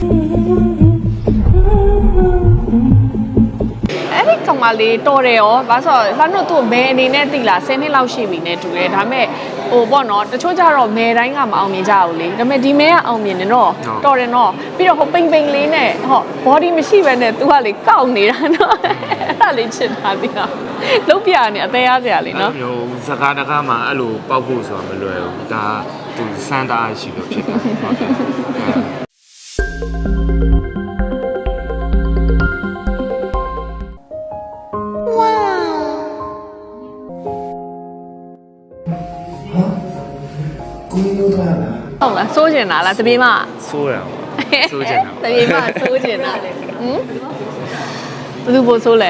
အဲ့ဒီကောင်မလေးတော်တယ်ရောဘာလို့ဆိုတော့လှမ်းတို့သူ့မဲအနေနဲ့တိလာ10နှစ်လောက်ရှိပြီနဲ့တူတယ်ဒါပေမဲ့ဟိုပေါ့နော်တချို့ကြတော့မဲတိုင်းကမအောင်မြင်ကြဘူးလေဒါပေမဲ့ဒီမဲကအောင်မြင်တယ်နော်တော်တယ်နော်ပြီးတော့ဟိုပိန်ပိန်လေးနဲ့ဟော body မရှိဘဲနဲ့ तू ကလေကောက်နေတာနော်အဲ့ဒါလေးချစ်တာဒီကလုတ်ပြနေအသေးရစရာလေးနော်အဲ့လိုမျိုးစကားတကားမှာအဲ့လိုပောက်ဖို့ဆိုတာမလွယ်ဘူးဒါသူစမ်းတာရှိလို့ဖြစ်တာဟုတ်တယ် ကိုင်းလို့သွားလား ဟုတ်လားစိုးကျင်တာလားတပြေမ ဆိုးရအောင်ဆိုးချင်တာ တပြေမစိုးကျင်တာလေဟမ်ဘယ်သူပို့စိုးလဲ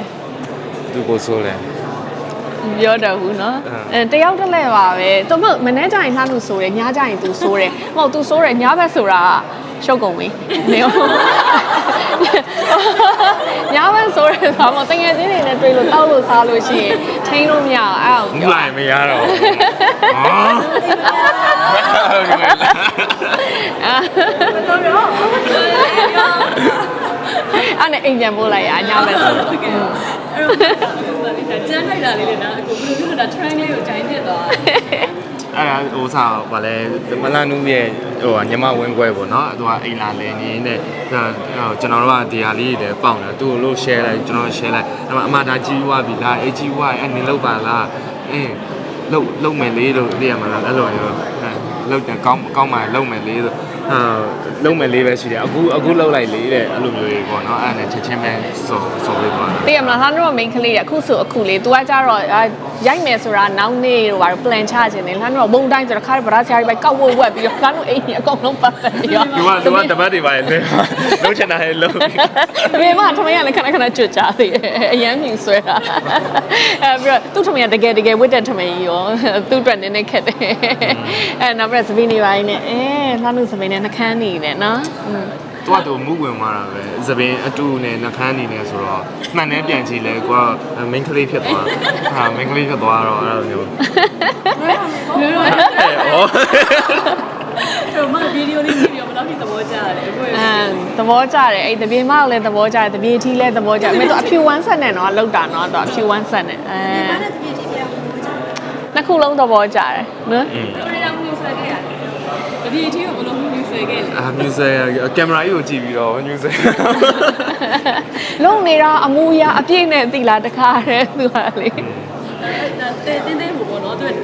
သူကိုဆိုးလဲ မပြောတော့ဘူးเนาะ အဲ အဲတယောက်တစ်လဲပါပဲသူမမနေ့ကျရင်လှမ်းလို့ဆိုတယ်ညကျရင် तू ဆိုတယ်မဟုတ် तू ဆိုတယ်ညဘက်ဆိုတာရှုပ်ကုန်ပြီနေဟုတ်ညဘက်ဆိုတယ်ဆိုတော့တကယ်ချင်းတွေနဲ့တွေ့လို့တောက်လို့စားလို့ရှိရင်ထိန်းလို့မရအောင်အဲ့ ဘူး ဒါ လိုက်မရတော့ဘူးဟာဟုတ်ကဲ့ အဲ့နဲ့အိမ်ပြန်ပို့လိုက်ရညဘက်ဆိုတော့ကျန်းလိုက်တာလေးလေနော်အခုဘယ်လိုလဲဒါ trend လေးကို join ဖြစ်သွားအဲ့ဒါဟိုစားဗာလဲမလန်နူးရဲ့ဟိုညမဝင်းခွဲပေါ့နော်သူကအိမ်လာလဲနေနဲ့ကျွန်တော်တို့ကဒီဟာလေးတွေပေါက်တယ်သူ့ကိုလို့ share လိုက်ကျွန်တော် share လိုက်အဲ့မှာအမဒါကြီးဝပြီလားအေကြီးဝအဲ့နေလောက်ပါလားအင်း လုံလုံမယ်လေးလို့သိရမှာလားအဲ့လိုရောလုံတယ်ကောင်းကောင်း မှလုံမယ်လေးဆိုဟာလုံမယ်လေးပဲရှိတယ်အခုအခုလုံလိုက်လေးတဲ့အဲ့လိုမျိုးကြီးပေါ့နော်အဲ့ဒါနဲ့ချက်ချင်းပဲစော်စော်လေးသွားတာသိရမလားလှမ်းတော့ main ကလေးရအခုဆိုအခုလေ तू ကကြတော့အာရိုက်မယ်ဆိုတာနောက်နေ့တော့ဘာလို့ plan ချခြင်းလဲလှမ်းတော့ဘုံတိုင်းဆိုတော့ခါရဗရာချာရီပဲကောက်ဝက်ဝက်ပြီးတော့လှမ်းတော့အိမ်ကြီးအကုန်လုံးပတ်သက်ပြီးတော့သူကသူကတပတ်တွေပါလေလုံချင်တာလေလုံတမင်မထမင်းကလည်းခဏခဏကြွကြသေးတယ်အရန်မြူဆွဲတာအဲပြီးတော့သူ့ထမင်းကတကယ်တကယ်ဝတ်တဲ့ထမင်းကြီးရောသူ့အတွက်နည်းနည်းခက်တယ်အဲနောက်ပြီးတော့စပင်းနေပိုင်းနဲ့အဲလှမ်းလို့စပင်းနဲ့နှကန်းနေတယ်နော်อืมသူကသူမူဝင်သွားတာပဲသပင်အတူနဲ့နှခမ်းနေနဲ့ဆိုတော့မှန်တယ်ပြန်ကြည့်လဲကိုက main ကလေးဖြစ်သွားဟာ main ကလေးဖြစ်သွားတော့အဲ့လိုမျိုးမျိုးတော့အဲဩတော့မဗီဒီယိုလေးကြည့်ပြီးတော့ဘယ်လောက်ထိသဘောကျတယ်အခုအဲသဘောကျတယ်အဲ့တပြေမောက်လည်းသဘောကျတယ်တပြေထီးလည်းသဘောကျတယ်အမေတို့အဖြူဝမ်းဆက်နဲ့တော့လောက်တာနော်တော့အဖြူဝမ်းဆက်နဲ့အဲနှစ်ခုလုံးသဘောကျတယ်နော်ကိုရီးယားမျိုးဆွဲခဲ့ရတယ်ဗီဒီယိုတီကိုဘယ်လို မျိုးဆွဲခဲ့လဲအာမြူဇယ်ကင်မရာကြီးကိုကြည့်ပြီးတော့မြူဇယ်လုံနေတာအမူအရာအပြည့်နဲ့သိလားတခါတည်းသူကလေဒါတင်းတင်းတင်းပေါ့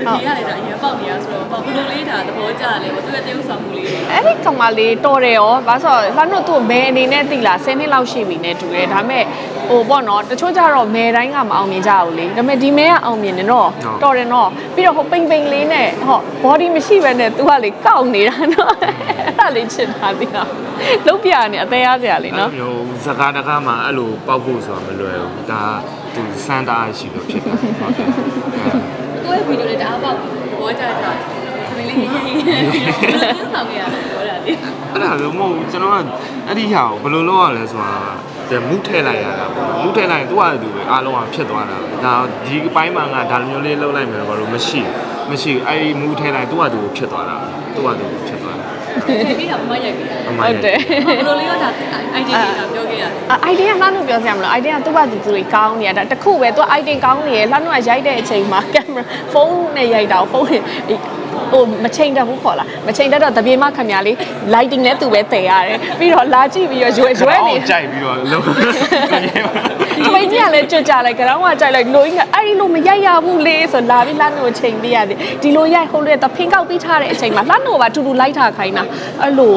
နော်သူကတတိယလေးဒါအရင်ပေါက်နေရဆိုတော့ဘယ်လိုလေးဒါသဘောကျတယ်ပေါ့သူကတရုပ်ဆောင်မှုလေးတွေအဲ့ဒီကောင်မလေးတော်တယ်ရောဘာလို့ဆိုတော့လှမ်းတို့သူ့မဲအနေနဲ့သိလား10နှစ်လောက်ရှိပြီနဲ့တူတယ်ဒါပေမဲ့ဟိုပေါ့နော်တချို့ကြတော့မဲတိုင်းကမအောင်မြင်ကြဘူးလေဒါပေမဲ့ဒီမဲကအောင်မြင်တယ်နော်တော်တယ်နော်ပြီးတော့ဟိုပိန်ပိန်လေးနဲ့ဟော body မရှိဘဲနဲ့ तू ကလေကောက်နေတာနော်အဲ့ဒါလေးချစ်တာဒီကလုတ်ပြနေအသေးရစရာလေးအဲ့နော်လိုစကားတကားမှာအဲ့လိုပောက်ဖို့ဆိုတာမလွယ်ဘူးဒါသူစမ်းတာရှိလို့ဖြစ်တာဟုတ် တယ်သူရဲ့ဗီဒီယိုလေးတအားပေါက်သဘောကျကြတယ်စပင်းလေးရေးရေးတင်းဆောင်ခဲ့ရတယ်ပြောတာလေအဲ့ဒါလို့မဟုတ်ဘူးကျွန်တော်ကအဲ့ဒီဟာကိုဘယ်လိုလုပ်ရလဲဆိုတာတဲ့မူးထည့်လိုက်ရတာပေါ့မူးထည့်လိုက်ရင်သူ့ဟာသူပဲအားလုံးကဖြစ်သွားတာဒါဒီအပိုင်းမှာငါဒါလိုမျိုးလေးလုပ်လိုက်မယ်ဘာလို့မရှိမရှိအဲ့ဒီမူးထည့်လိုက်သူ့ဟာသူဖြစ်သွားတာသူ့ဟာသူဖြစ်သွား တာထည့်ပြီးတော့မမရိုက်ပြီးအမှဟုန်တ်တယ်ဘယ်လိုလေးတော့ဒါ idea လေးတော့ပြောခဲ့ရတယ်အိုင်ဒီယာလှမ်းလို့ပြောစရာမလိုအိုင်ဒီယာသူ့ဘာသူသူတွေကောင်းနေရတာတခုပဲသူအိုင်တင်ကောင်းနေရလှမ်းလို့ရိုက်တဲ့အချိန်မှာကင်မရာဖုန်းနဲ့ရိုက်တာဖုန်းနဲ့ဟိုမချိန်တတ်ဘူးခေါ်လာမချိန်တတ်တော့တပြေမခမရလေး lighting နဲ့သူပဲတည်ရတယ်ပြီးတော့လာကြည့်ပြီးတော့ရွယ်ရွယ်နေကြိုက်ပြီးတော့လုံး အမေကြီးကလည်းကြွကြလိုက်ကြောင်ကကြိုက်လိုက်လိုရင်းကအဲ့ဒီလိုမရိုက်ရဘူးလေဆိုလာပြီးလှမ်းလို့ချိန်ပေးရတယ်ဒီလိုရိုက်ဟိုလိုတဖင်ကောက်ပြီးထားတဲ့အချိန်မှာလှမ်းလို့ပါတူတူလိုက်ထားခိုင်းတာအဲ့လို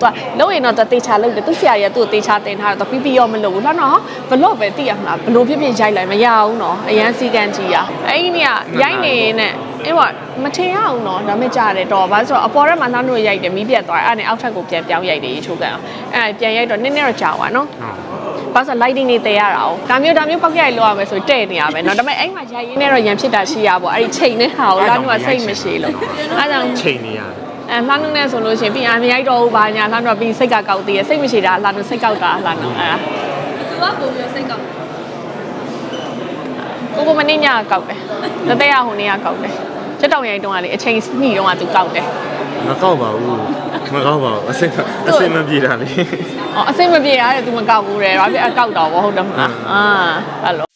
သူကလုံးရင်တော့တေချာလုပ်တယ်သူဆရာကြီးကသူ့ကိုတေချာတင်ထားတော့ပြီးပြီးရောမလုပ်ဘူးလှမ်းတော့ဘလော့ပဲသိရမလားဘလို့ဖြစ်ဖြစ်ရိုက်လိုက်မရဘူးနော်အရန်စီကန်ကြီးอ่ะအဲ့ဒီနေ့ကရိုက်နေနဲ့အဲ့တော့မထင်ရအောင်နော်ဒါမဲ့ကြားတယ်တော့ဘာလို့ဆိုတော့အပေါ်ထဲမှာလှမ်းလို့ရိုက်တယ်မီးပြတ်သွားအဲ့ဒါနဲ့အောက်ထပ်ကိုပြန်ပြောင်းရိုက်တယ်ရေချိုးကန်အောင်အဲ့ဒါပြန်ရိုက်တော့နည်းနည်းတော့ကြာသွားနော် ဘာလို့လဲ lighting တွေတည်ရတာ哦ဒါမျိုးဒါမျိုးပောက်ရိုက်လောက်ရမယ်ဆိုတဲ့နေရမယ်เนาะဒါပေမဲ့အဲ့မှာရိုက်ရင်းနဲ့တော့ရန်ဖြစ်တာရှိရပေါ့အဲ့ဒီချိန်နဲ့ဟာကိုလာနုကစိတ်မရှိလို့အဲ့ကြောင့် ချိန်နေရတယ် အဲလှမ်းနုနဲ့ဆိုလို့ရှိရင်ပြီးအမရိုက်တော့ဘူးဘာညာလှမ်းတော့ပြီးစိတ်ကကောက်သေးရဲ့စိတ်မရှိတာလှမ်းနုစိတ်ကောက်တာလှမ်းနုအဲ့ဒါ သူကပုံပြီးစိတ်ကောက် ကိုကိုမင်းညကောက်တယ်တသက်ရဟိုနေ့ကကောက်တယ်ချက်တောင်ရိုက်တုန်းကလေအချိန်ညှိတုန်းကသူကောက်တယ် မကောက်ပါဘူး မကောက်ပါဘူးအစိမ့်အစိမ့်မပြေတာလေအော်အစိမ့်မပြေရတဲ့ तू မကောက်ဘူးတဲ့ဘာဖြစ်အကောက်တော့ဘောဟုတ်တယ်မလားအာအဲ့လို